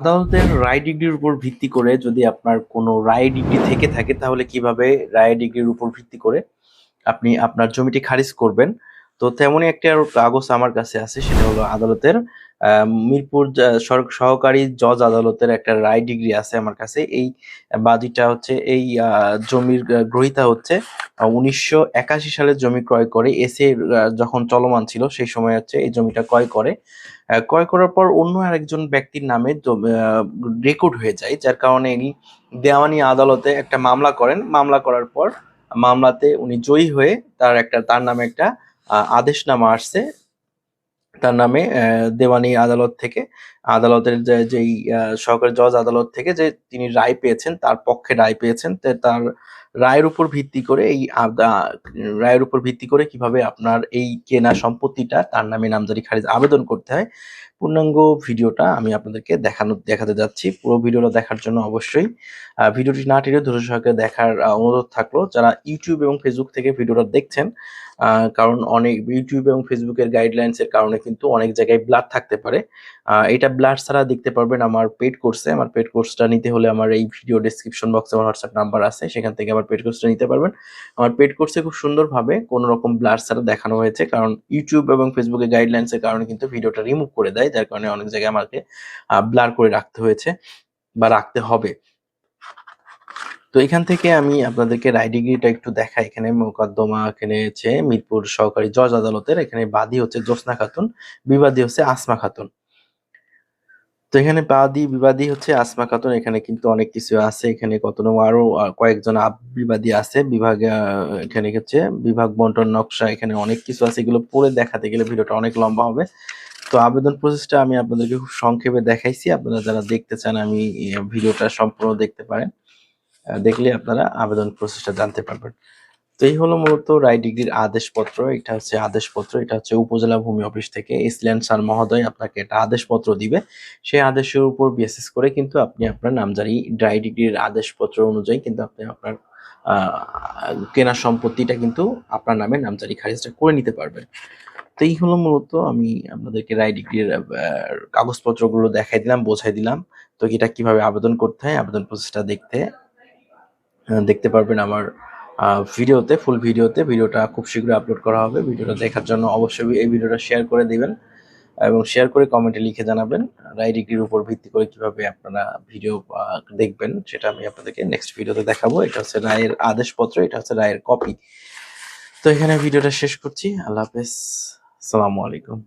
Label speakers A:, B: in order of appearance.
A: আদালতের রায় ডিগ্রির উপর ভিত্তি করে যদি আপনার কোনো রায় ডিগ্রি থেকে থাকে, তাহলে কীভাবে রায় ডিগ্রির উপর ভিত্তি করে আপনি আপনার জমিটি খারিজ করবেন? তো তেমনই একটা কাগজ আমার কাছে আছে, সেটা হলো আদালতের। মিরপুর সহকারী জজ আদালতের একটা রায় ডিগ্রি আছে আমার কাছে। এই বাদীটা হচ্ছে, এই জমির গ্রহীতা হচ্ছে উনিশশো একাশি সালে জমি ক্রয় করে। এসে যখন চলমান ছিল, সেই সময় হচ্ছে এই জমিটা ক্রয় করে। ক্রয় করার পর অন্য আরেকজন ব্যক্তির নামে রেকর্ড হয়ে যায়, যার কারণে ইনি দেওয়ানি আদালতে একটা মামলা করেন। মামলা করার পর মামলাতে উনি জয়ী হয়ে তার একটা, তার নামে একটা আদেশনামা আসছে। তার নামে দেওয়ানি আদালত থেকে আদালতের যে, যেই সহকারী জজ আদালত থেকে যে তিনি রায় পেয়েছেন, তার পক্ষে রায় পেয়েছেন তার রায়ের উপর ভিত্তি করে এই রায়ের উপর ভিত্তি করে কীভাবে আপনার এই কেনা সম্পত্তিটা, তার নামে নামজারি খারিজ আবেদন করতে হয়। পূর্ণাঙ্গ ভিডিওটা আমি আপনাদেরকে দেখানো, দেখাতে যাচ্ছি। পুরো ভিডিওটা দেখার জন্য অবশ্যই ভিডিওটি না টেনে ধৈর্য সহকারে দেখার অনুরোধ থাকল। যারা ইউটিউব এবং ফেসবুক থেকে ভিডিওটা দেখছেন কারণ অনেক ইউটিউব এবং ফেসবুকের গাইডলাইন্স এর কারণে কিন্তু অনেক জায়গায় ব্লার থাকতে পারে। এটা ব্লার ছাড়া দেখতে পারবেন আমার পেড কোর্সে আমার পেড কোর্সটা নিতে হলে আমার এই ভিডিও ডেসক্রিপশন বক্সে আমার হোয়াটসঅ্যাপ নাম্বার আছে। সেখান থেকে আমার পেড কোর্সটা নিতে পারবেন। আমার পেড কোর্সে খুব সুন্দরভাবে কোনো রকম ব্লার ছাড়া দেখানো হয়েছে। কারণ ইউটিউব এবং ফেসবুকের গাইডলাইন্স এর কারণে কিন্তু ভিডিওটা রিমুভ করে দেয়। যার কারণে অনেক জায়গায় আমাকে ব্লার করে রাখতে হয়েছে বা রাখতে হবে। তো এখান থেকে আমি আপনাদেরকে রায় ডিগ্রিটা একটু দেখাই। এখানে মোকদ্দমা, এখানে হচ্ছে মিরপুর সহকারী জজ আদালতের। এখানে বাদী হচ্ছে জ্যোৎস্না খাতুন, বিবাদী হচ্ছে আসমা খাতুন। তো এখানে বাদী বিবাদী হচ্ছে আসমা খাতুন। এখানে কিন্তু অনেক কিছু আছে। এখানে কত আরও কয়েকজন বিবাদী আছে। বিভাগ এখানে হচ্ছে বিভাগ বন্টন, নকশা, এখানে অনেক কিছু আছে। এগুলো পড়ে দেখাতে গেলে ভিডিওটা অনেক লম্বা হবে। তো আবেদন প্রসেসটা আমি আপনাদেরকে খুব সংক্ষেপে দেখাইছি। আপনারা যারা দেখতে চান, আমি ভিডিওটা সম্পূর্ণ দেখতে পারেন। দেখলে আপনারা আবেদন প্রসেসটা জানতে পারবেন। তো এই হলো মূলত রায় ডিগ্রির আদেশপত্র। এটা হচ্ছে আদেশপত্র, এটা হচ্ছে উপজেলা ভূমি অফিস থেকে ইসলান স্যার মহোদয় আপনাকে একটা আদেশপত্র দিবে। সেই আদেশের উপর বেসিস করে কিন্তু আপনি আপনার নামজারি রায় ডিগ্রির আদেশপত্র অনুযায়ী কিন্তু আপনি আপনার কেনা সম্পত্তিটা কিন্তু আপনার নামে নামজারি খারিজটা করে নিতে পারবেন। তো এই হলো মূলত আমি আপনাদেরকে রায় ডিগ্রির কাগজপত্রগুলো দেখাই দিলাম, বোঝাই দিলাম। তো এটা কীভাবে আবেদন করতে হয়, আবেদন প্রসেসটা দেখতে দেখতে পারবেন আমার ভিডিওতে ফুল ভিডিওতে। ভিডিওটা খুব শীঘ্রই আপলোড করা হবে। ভিডিওটা দেখার জন্য অবশ্যই এই ভিডিওটা শেয়ার করে দিবেন এবং শেয়ার করে কমেন্টে লিখে জানাবেন রায় ডিগ্রির উপর ভিত্তি করে কীভাবে আপনারা ভিডিও দেখবেন। সেটা আমি আপনাদেরকে নেক্সট ভিডিওতে দেখাবো। এটা হচ্ছে রায়ের আদেশপত্র, এটা হচ্ছে রায়ের কপি তো এখানে ভিডিওটা শেষ করছি। আল্লাহ হাফেজ। আসসালামু আলাইকুম।